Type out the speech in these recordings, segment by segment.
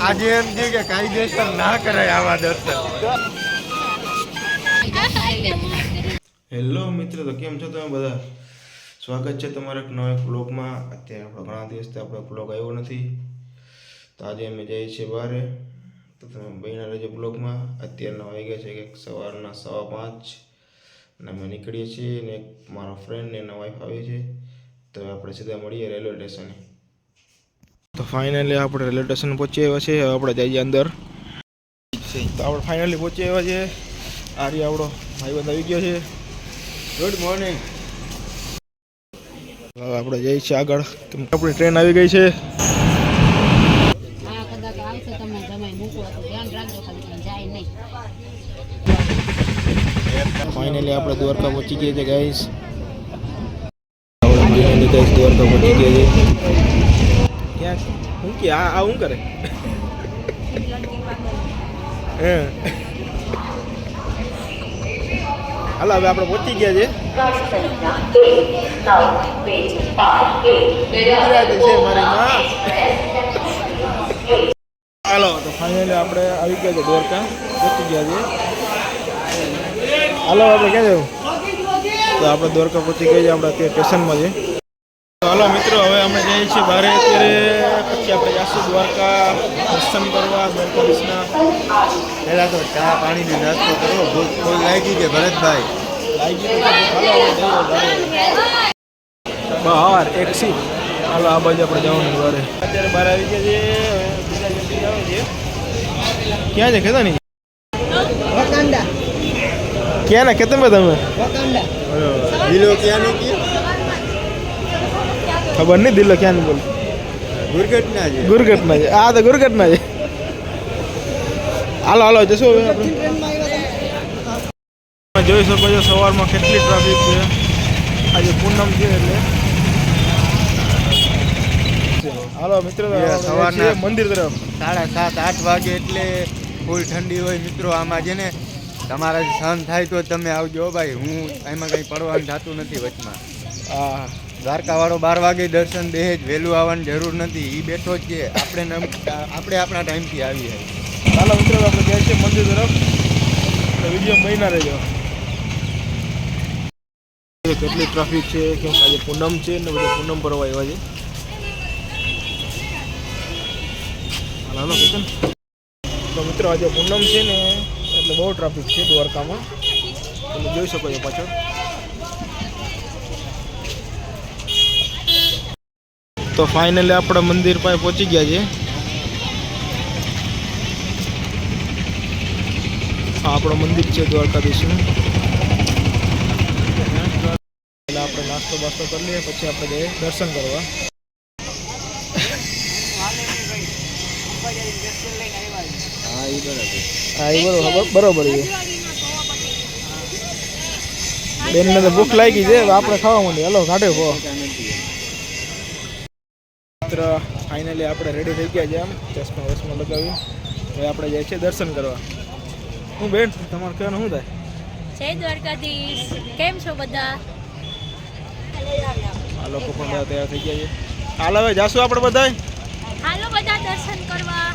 આજે એમ છે કે કાયદેસર ના કરાય આવા દર્શન. હેલો મિત્રો, તો કેમ છો તમે બધા? સ્વાગત છે તમારા એક નવા બ્લોગમાં. અત્યારે આપણે ઘણા દિવસથી આપણો બ્લોગ આવ્યો નથી. તો આજે અમે જઈએ છીએ બહારે તો તમે બહેના રહેજો બ્લોગમાં. અત્યારના વાગ્યા છે કે સવારના સવા પાંચ. અને અમે નીકળીએ છીએ ને મારો ફ્રેન્ડ ને એના વાઈફ આવી છે. તો આપણે સીધા મળીએ રેલવે સ્ટેશને તો ફાઇનલી આપણે રેલવે સ્ટેશન પહોંચી આવ્યા છે હવે આપણે જઈએ અંદર. તો આપણે ફાઇનલી પહોંચી આવ્યા છે આર્ય આપણો ભાઈબંધ આવી ગયો છે. ગુડ મોર્નિંગ હવે આપણે જઈએ છીએ આગળ. આપણી ટ્રેન આવી ગઈ છે. હા કદાચ આવશે તમે જમાઈ મૂકવો તો ધ્યાન રાખજો ખાલી તમે જાય નહીં. ફાઇનલી આપણે દ્વારકા પહોંચી ગયા છે ગાઈસ આપણે ફાઇનલી ગાઈસ દ્વારકા પહોંચી ગયા છે ક્યાં શું કે, આ આ શું કરે? હાલો, હવે આપણે પહોંચી ગયા છે. હાલો, તો ફાઇનલી આપણે આવી ગયા છે દ્વારકા. પહોંચી ગયા છે. હાલો, આપણે ક્યાં જવું? તો આપણે દ્વારકા પહોંચી ગયા છે, આપણે અત્યારે સ્ટેશનમાં છે તો મિત્રો હવે અમે જઈએ છીએ બહાર અત્યારે પછી આપણે જઈશું દ્વારકા દર્શન કરવા દ્વારકાધીશના પહેલા તો ચા પાણીની નાસ્તો કરો. ભૂખ ફૂલ લાગી કે ભરતભાઈ? લાગી હાલો બહાર. બહાર એક સીટ હાલો આ બાજુ આપણે જવાનું બહાર અત્યારે બહાર આવી ગયા છે બીજા જગ્યાએ આવે છે. ક્યાં છે કેતા નહીં ક્યાં ના કેતમ તમે? લીલો ક્યાં નું કે ખબર નહીં દિલ્લો ક્યાં બોલ? દુર્ઘટના છે. દુર્ઘટના છે. આ તો દુર્ઘટના છે. હાલો હાલો જશો હવે આપણે. જોઈ શકો છો સવારમાં કેટલી ટ્રાફિક છે. આજે પૂનમ છે એટલે. હાલો મિત્રો સવારના- મંદિર તરફ. સાડા સાત આઠ વાગે એટલે ફૂલ ઠંડી હોય. મિત્રો આમાં છે ને તમારા સહન થાય તો તમે આવજો હો ભાઈ. હું એમાં કંઈ પડવાનું થતું નથી વચમાં. હા. દ્વારકાવાળો બાર વાગે દર્શન દે વહેલું આવવાની જરૂર નથી. એ બેઠો જ છે. આપણે આપણે આપણા ટાઈમથી આવીએ. ચાલો મિત્રો, આપણે જાય છે મંદિર તરફ. વીડિયો મહિના રહેજો. કેટલી ટ્રાફિક છે, કેમ આજે પૂનમ છે ને બધા પૂનમ ભરવા આવ્યા છે. હાલો કેતન. તો મિત્રો, આજે પૂનમ છે ને, એટલે બહુ ટ્રાફિક છે દ્વારકામાં. તમે જોઈ શકો છો પાછળ. તો ફાઇનલી આપણે મંદિર પાસે પહોંચી ગયા છે. આપણો મંદિર છે દ્વારકાધીશનું પહેલાં આપણે નાસ્તો બાસ્તો કરી લઈએ પછી આપણે જઈએ દર્શન કરવા. હા એ બરાબર. હા એ બરોબર બરોબર છે. બેનને તો ભૂખ લાગી છે આપણે ખાવા માંડીએ. હલો કાઢે ખો મિત્ર ફાઇનલી આપણે રેડી થઈ ગયા છે આમ ચશ્મા વસમા લગાવી. હવે આપણે જાય છે દર્શન કરવા. હું બેન તમારે કહેવાનું શું થાય? જય દ્વારકાધીશ. કેમ છો બધા? આ લોકો પણ બધા તૈયાર થઈ ગયા છે. હાલ હવે જાશું આપણે બધા હાલો બધા દર્શન કરવા.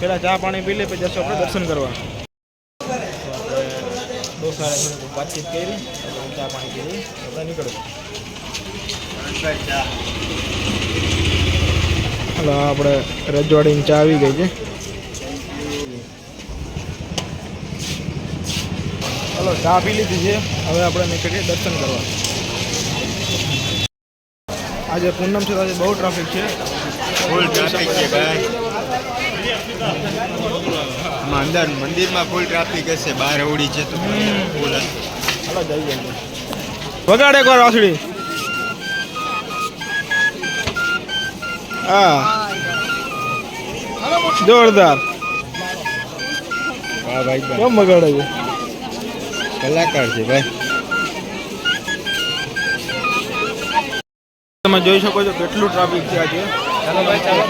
પેલા ચા પાણી પી લે પછી જશું આપણે દર્શન કરવા. વાતચીત કરી ચા પાણી પી આપણે નીકળવું હલો આપણે રજવાડીની ચા આવી ગઈ છે. હલો ચા પી લીધી છે. હવે આપણે નીકળીએ દર્શન કરવા. આજે પૂનમ છે તો આજે બહુ ટ્રાફિક છે. ફૂલ ટ્રાફિક છે ભાઈ. અંદર મંદિરમાં ફૂલ ટ્રાફિક હશે. બહાર અવડી છે તો ફૂલ હશે જઈ જઈએ. વગાડે વગાડ એકવાર વાસળી? હા. જોરદાર. હા ભાઈ કેમ વગાડે છે? કલાકાર છે ભાઈ. તમે જોઈ શકો છો કેટલું ટ્રાફિક છે આજે. ચાલો ભાઈ ચાલો.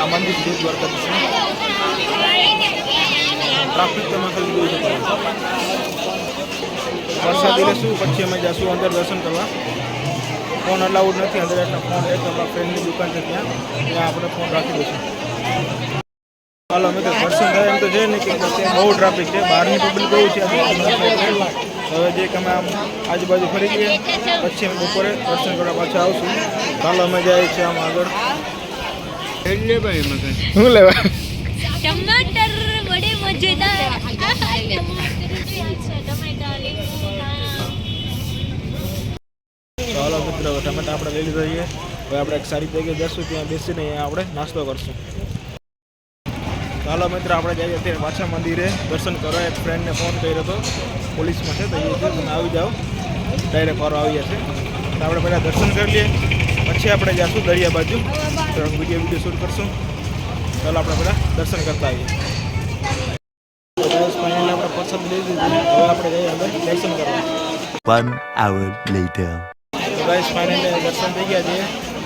આ મંદિર છે ટ્રાફિક તમે ખાલી જોઈ શકો છો? વરસાદ એટલે પછી અમે જશું અંદર દર્શન કરવા. ફોન અલાઉડ નથી અંદર એટલે ફોન એક આપણા ફ્રેન્ડની દુકાન છે ત્યાં. ત્યાં આપણે ફોન રાખી દઈશું. હાલો તો દર્શન થાય એમ તો છે ને કે ત્યાં બહુ ટ્રાફિક છે. બહારની પબ્લિક બહુ છે હવે જે કે અમે આમ આજુબાજુ ફરી ગયા પછી અમે બપોરે દર્શન કરવા પાછા આવશું. ચાલો અમે જાય છે આમ આગળ. શું લેવા? ટમાટર વડે મજેદાર. મિત્રો આપણે લઈ લીધો છીએ હવે આપણે એક સારી જગ્યાએ જશું ત્યાં બેસીને અહીંયા આપણે નાસ્તો કરશું. ચાલો મિત્ર, આપણે જઈએ અત્યારે પાછા મંદિરે. દર્શન કરવા એક ફ્રેન્ડને ફોન કર્યો હતો પોલીસમાં છે તો એ તમે આવી જાઓ. ડાયરેક્ટ વારો આવી જશે. તો આપણે પહેલાં દર્શન કરી લઈએ, પછી આપણે જઈશું દરિયા બાજુ. તો વીડિયો વીડિયો શૂટ કરશું. ચાલો આપણે પહેલાં દર્શન કરતા આવીએ. આપણે પસંદ લઈ દીધી હવે આપણે જઈએ અંદર દર્શન કરવા. One hour later. તો ગાઈસ ફાઇનલી દર્શન થઈ ગયા છે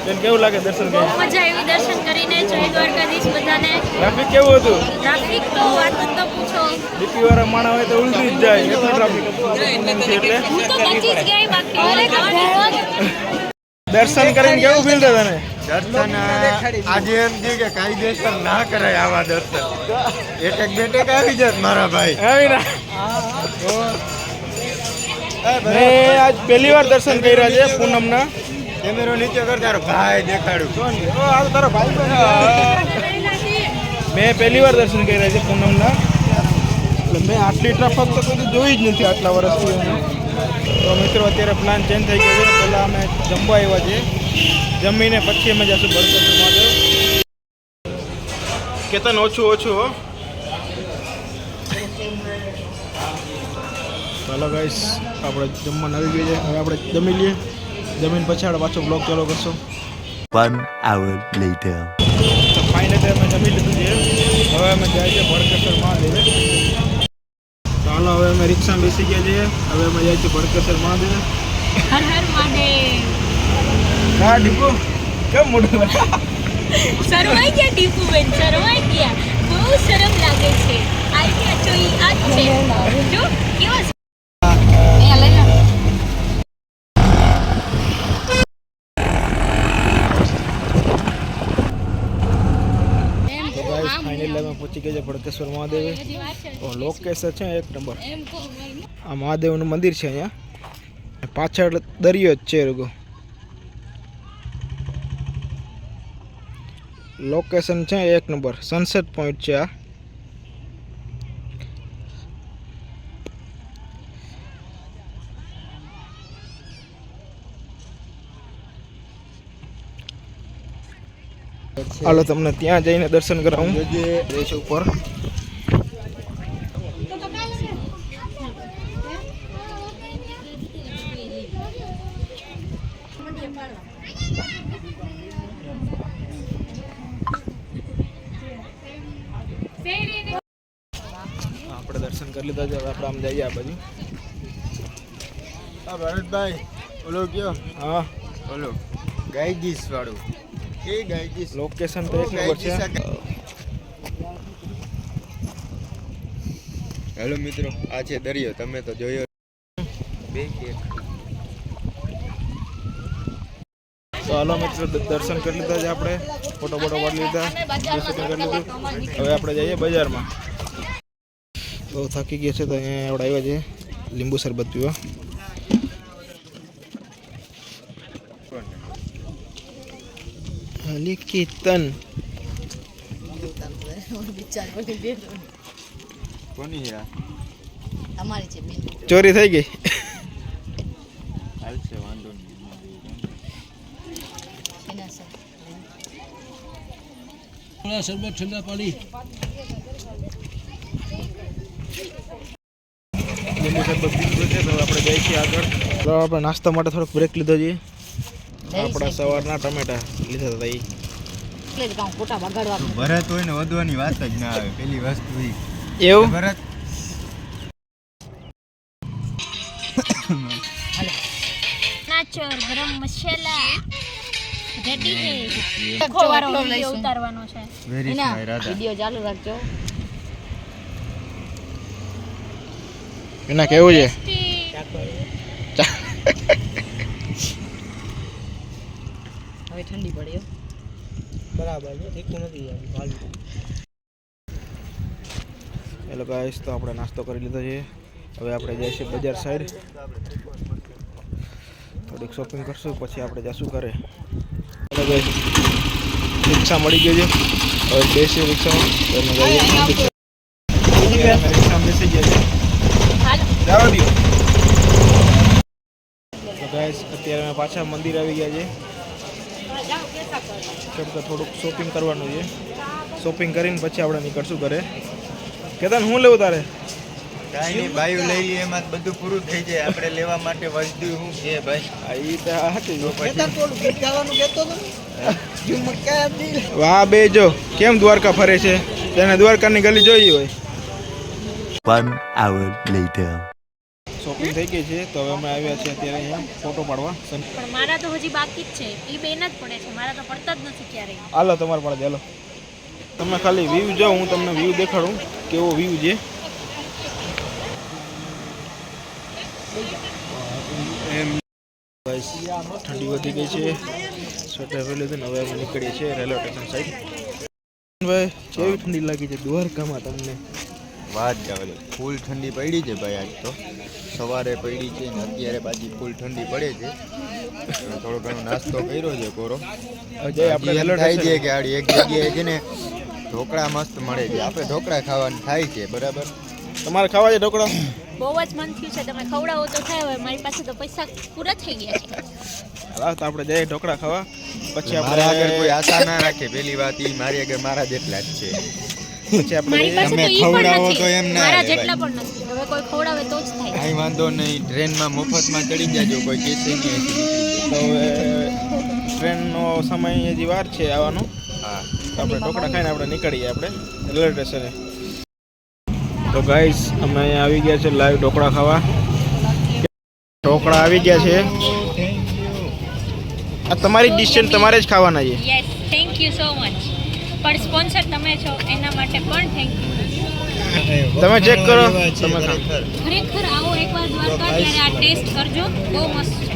બેન કેવું લાગે દર્શન કરી મજા આવી દર્શન કરીને જય દ્વારકાધીશ બધાને. ટ્રાફિક કેવું હતું? ટ્રાફિક તો વાત જ ન પૂછો. ડીપી વાળા માણા હોય તો ઉલટી જ જાય એટલું ટ્રાફિક એટલે? હું તો બચી જ ગઈ બાકી અરે દર્શન કરીને કેવું ફીલ થાય તને? દર્શન આજે એમ કે કે કાયદેસર ના કરાય આવા દર્શન. એક એક બેટેક આવી જાત મારા ભાઈ. આવી ના. મેં આજ પહેલી વાર દર્શન કર્યા છે પૂનમના. કેમેરો નીચે કર તારો ભાઈ દેખાડું તારો ભાઈ મેં પહેલી વાર દર્શન કર્યા છે પૂનમના. એટલે મેં આટલી ટ્રાફિક તો કદી જોઈ જ નથી આટલા વર્ષથી. તો મિત્રો અત્યારે પ્લાન ચેન્જ થઈ ગયો છે. પહેલાં અમે જમવા આવ્યા છીએ. જમીને પછી અમે જશું ભરપૂર માટે. કેતન ઓછું ઓછું હો. ચાલો ગાઈસ આપણે જમવાનું આવી ગયું છે. હવે આપણે જમી લઈએ. જમીન પછી આપણે પાછો બ્લોગ ચાલુ કરશું. વન આવર લેટર તો ફાઇનલી અમે જમી લીધું છે. હવે અમે જાય છે ભડકેશ્વર મહાદેવે. ચાલો હવે અમે રિક્ષામાં બેસી ગયા છીએ. હવે અમે જાય છે ભડકેશ્વર મહાદેવ. હર હર મહાદેવ. હા ડીપુ કેમ મોટું સરવાઈ ગયા ડીપુ બેન સરવાઈ ગયા. બહુ શરમ લાગે છે. આઈ ઈ આ છે. જો કેવા અહીંયા લઈ લો તો ગાઈસ ફાઇનલી અમે પહોંચી ગયા છે ભડકેશ્વર મહાદેવે. તો લોકેશન છે એક નંબર આ મહાદેવનું મંદિર છે અહીંયા. પાછળ દરિયો જ છે રગો. લોકેશન છે એક નંબર સનસેટ પોઈન્ટ છે આ. હાલો તમને ત્યાં જઈને દર્શન કરાવું. જઈશ ઉપર. આપણે દર્શન કરી લીધા છે આપણે આમ જઈએ આ બાજુ. હા ભરતભાઈ ઓલો કયો? હા. ઓલો ગાયગીસ વાળું. એ ગાયગીસ લોકેશન તો એક નંબર છે. હેલો મિત્રો આ છે દરિયો. તમે તો જોયો. બે તો હાલો મિત્રો દર્શન કરી લીધા છે આપણે. ફોટો ફોટો પાડી લીધા. દર્શન કરી લીધું. હવે આપણે જઈએ બજારમાં. બહુ થાકી ગયા છે તો અહીંયા આપણે આવ્યા છે. લીંબુ શરબત પીવા. છે બેન ચોરી થઈ ગઈ શરબત છે તો આપણે જઈએ છીએ આગળ તો આપણે નાસ્તા માટે થોડોક બ્રેક લીધો છે આપણા સવારના ટમેટા લીધા હતા એ એટલે કામ ખોટા બગાડવા ભરત હોય ને વધવાની વાત જ ના આવે. પેલી વસ્તુ એવું? ભરત નાચોર ગરમ મસાલા. રેડી હે ખોવારો વિડિયો ઉતારવાનો છે. વેરી ચાલુ રાખજો. એના કેવું છે હવે ઠંડી પડી બરાબર છે ઠીકું નથી હેલો. ગાઈસ તો આપણે નાસ્તો કરી લીધો છે. હવે આપણે જઈશું બજાર સાઈડ થોડીક શોપિંગ કરશું પછી આપણે જશું ઘરે. હેલો ગાઈસ રિક્ષા મળી ગઈ છે. હવે બેસી રિક્ષામાં. રિક્ષા રિક્ષામાં બેસી ગયા છે જવા દો ગાઈસ અત્યારે અમે પાછા મંદિર આવી ગયા છે. કેમ કે થોડુંક શોપિંગ કરવાનું છે. શોપિંગ કરીને પછી આપણે નીકળશું ઘરે. કેતન હું લેવું તારે? કાંઈ નહીં બાયું લઈ લઈએ એમાં બધું પૂરું થઈ જાય. આપણે લેવા માટે વસ્તુ શું છે ભાઈ? વાહ બે જો. કેમ દ્વારકા ફરે છે? તેને દ્વારકાની ગલી જોઈ હોય. One hour later. શોપિંગ થઈ ગઈ છે તો હવે અમે આવ્યા છીએ અત્યારે અહીંયા ફોટો પાડવા. પણ મારા તો હજી બાકી જ છે. એ બેન જ પડે છે. મારા તો પડતા જ નથી ક્યારેય. હાલો તમારે પડે હાલો. તમે ખાલી વ્યૂ જાઓ હું તમને વ્યૂ દેખાડું કેવો વ્યૂ છે. ઠંડી વધી ગઈ છે. સ્વેટર પહેરી લીધું ને હવે અમે નીકળીએ છીએ રેલવે સ્ટેશન સાઈડ ભાઈ કેવી ઠંડી લાગી છે? દ્વારકામાં તમને. વાત જ આવે ફૂલ ઠંડી પડી છે ભાઈ આજ તો. સવારે પડી છે ને અત્યારે પાછી ફૂલ ઠંડી પડે છે. થોડો ઘણો નાસ્તો કર્યો છે કોરો. થાય છે કે આડી એક જગ્યાએ છે ને ઢોકળા મસ્ત મળે છે. આપણે ઢોકળા ખાવાનું થાય છે બરાબર? તમારે ખાવા છે ઢોકળા? બહુ જ મન થયું છે. તમે ખવડાવો તો થાય હવે મારી પાસે તો પૈસા પૂરા થઈ ગયા છે. હાલો તો આપણે જઈએ ઢોકળા ખાવા. પછી આપણે આગળ કોઈ આશા ના રાખે પેલી વાત ઈ મારી આગળ મારા જેટલા જ છે. પછી આપણે તમે ખવડાવો તો એમ ના મારા જેટલા પણ નથી. હવે કોઈ ખવડાવે તો જ થાય. કાંઈ વાંધો નહીં. ટ્રેનમાં મફતમાં ચડી જાજો કોઈ કહેશે નહીં. તો હવે ટ્રેનનો સમય હજી વાર છે આવવાનો. હા. તો આપણે ઢોકળા ખાઈને આપણે નીકળીએ આપણે રેલવે સ્ટેશને. તો ગાઈસ અમે અહીંયા આવી ગયા છે લાઈવ ઢોકળા ખાવા. ઢોકળા આવી ગયા છે. આ તમારી ડિશ છે તમારે જ ખાવાના છે. Yes thank you so much પણ સ્પોન્સર તમે છો એના માટે પણ થેન્ક યુ તમે ચેક કરો. તમે ખરેખર. આવો એકવાર દ્વારકા ત્યારે આ ટેસ્ટ કરજો. બહુ મસ્ત છે.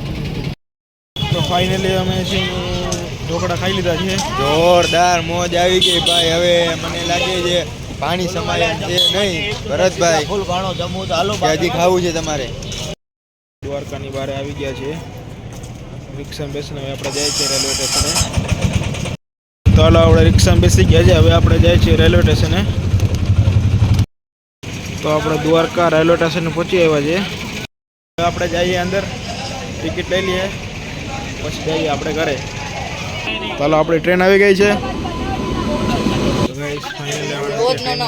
તો ફાઇનલી અમે છે ઢોકળા ખાઈ લીધા છે. જોરદાર મોજ આવી ગઈ ભાઈ. હવે મને લાગે છે પાણી સમાય છે નહીં. ભરતભાઈ ફૂલ ઘણો જમવું તો હાલો કે હજી ખાવું છે તમારે? દ્વારકાની બહાર આવી ગયા છે. રિક્ષા બેસીને આપણે જાય છે રેલવે સ્ટેશને તો હાલો આપણે રિક્ષામાં બેસી ગયા છે. હવે આપણે જાય છીએ રેલવે સ્ટેશને. તો આપણે દ્વારકા રેલવે સ્ટેશને પહોંચી આવ્યા છીએ. આપણે જઈએ અંદર. ટિકિટ લઈ લઈએ. પછી જઈએ આપણે ઘરે. ચાલો આપણી ટ્રેન આવી ગઈ છે.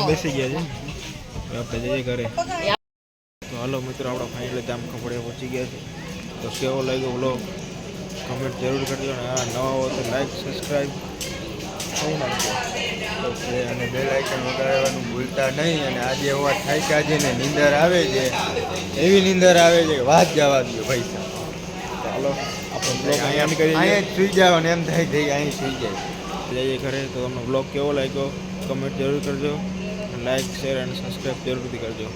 બેસી ગયા છે. આપણે જઈએ ઘરે. તો હાલો મિત્રો આપણે ફાઇનલી જામ ખપડે પહોંચી ગયા છે તો કેવો લાગ્યો બોલો કમેન્ટ જરૂર કરજો અને આ નવા હો તો લાઈક સબસ્ક્રાઈબ થઈ નાખજો ઓકે અને બેલ આઇકન વગાડવાનું ભૂલતા નહીં અને આજે એવા કે આજે ને નીંદર આવે છે એવી નીંદર આવે છે કે વાત જવા દો પૈસા ચાલો આપણે અહીંયા જ સુઈ જાઓ ને એમ થાય કે અહીં સુઈ જાય. જઈએ ઘરે તો તમને બ્લોગ કેવો લાગ્યો કમેન્ટ જરૂર કરજો. લાઈક શેર અને સબસ્ક્રાઈબ જરૂરથી કરજો.